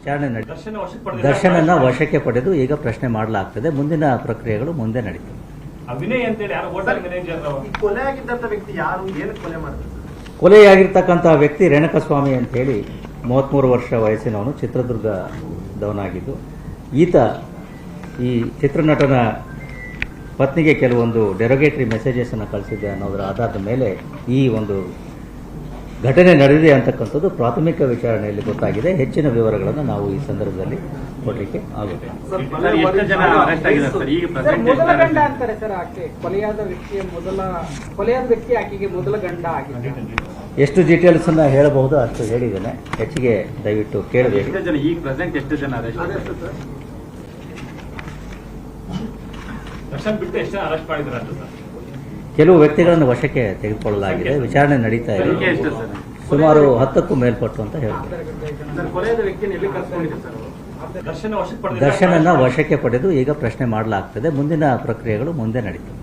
ವಿಚಾರಣೆ ನಡೆ ದರ್ಶನ ವಶಕ್ಕೆ ದರ್ಶನನ ವಶಕ್ಕೆ ಪಡೆದು ಈಗ ಪ್ರಶ್ನೆ ಮಾಡಲಾಗ್ತದೆ. ಮುಂದಿನ ಪ್ರಕ್ರಿಯೆಗಳು ಮುಂದೆ ನಡೀತವೆ ಕೊಲೆಯಾಗಿರ್ತಕ್ಕಂತಹ ವ್ಯಕ್ತಿ ರೇಣಕಸ್ವಾಮಿ ಅಂತೇಳಿ ಮೂವತ್ತ್ಮೂರು ವರ್ಷ ವಯಸ್ಸಿನವನು ಚಿತ್ರದುರ್ಗದವನಾಗಿದ್ದು ಈತ ಈ ಚಿತ್ರನಟನ ಪತ್ನಿಗೆ ಕೆಲವೊಂದು ಡೆರೋಗೇಟರಿ ಮೆಸೇಜಸನ್ನು ಕಳಿಸಿದ್ದೆ ಅನ್ನೋದರ ಆಧಾರದ ಮೇಲೆ ಈ ಒಂದು ಘಟನೆ ನಡೆದಿದೆ ಅಂತಕ್ಕಂಥದ್ದು ಪ್ರಾಥಮಿಕ ವಿಚಾರಣೆಯಲ್ಲಿ ಗೊತ್ತಾಗಿದೆ. ಹೆಚ್ಚಿನ ವಿವರಗಳನ್ನು ನಾವು ಈ ಸಂದರ್ಭದಲ್ಲಿ ಕೊಡಲಿಕ್ಕೆ ಆಗುತ್ತೆ. ಎಷ್ಟು ಜನ ಅರೆಸ್ಟ್ ಆಗಿದ್ದಾರೆ ಸರ್? ಈಗ ಸರ್ ಪ್ರೆಸೆಂಟ್ ಮೊದಲ ಗಂಡ ಅಂತಾರೆ ಸರ್ ಆಕೆ. ಕೊಲೆಯಾದ ವ್ಯಕ್ತಿಯ ಮೊದಲ ಕೊಲೆಯಾದ ವ್ಯಕ್ತಿ ಆಕೆಗೆ ಮೊದಲ ಗಂಡ ಆಗಿದೆ ಎಷ್ಟು ಡೀಟೇಲ್ಸ್ ಅನ್ನ ಹೇಳಬಹುದು ಅಷ್ಟು ಹೇಳಿದ್ದೇನೆ. ಹೆಚ್ಚಿಗೆ ದಯವಿಟ್ಟು ಕೇಳಬೇಕು ಎಷ್ಟು ಜನ ಈಗ ಪ್ರೆಸೆಂಟ್ ಎಷ್ಟು ಜನ ಅರೆಸ್ಟ್ ಮಾಡಿದ್ರೆ ಸರ್ ದರ್ಶನ್ ಬಿಟ್ಟು ಎಷ್ಟು ಜನ ಅರೆಸ್ಟ್ ಮಾಡಿದ್ರು ಅಂತ ಸರ್? ಕೆಲವು ವ್ಯಕ್ತಿಗಳನ್ನು ವಶಕ್ಕೆ ತೆಗೆದುಕೊಳ್ಳಲಾಗಿದೆ. ವಿಚಾರಣೆ ನಡೀತಾ ಇದೆ. ಸುಮಾರು ಹತ್ತಕ್ಕೂ ಮೇಲ್ಪಟ್ಟು ಅಂತ ಹೇಳ್ತಾರೆ. ದರ್ಶನನ ವಶಕ್ಕೆ ಪಡೆದು ಈಗ ಪ್ರಶ್ನೆ ಮಾಡಲಾಗ್ತದೆ. ಮುಂದಿನ ಪ್ರಕ್ರಿಯೆಗಳು ಮುಂದೆ ನಡೀತವೆ.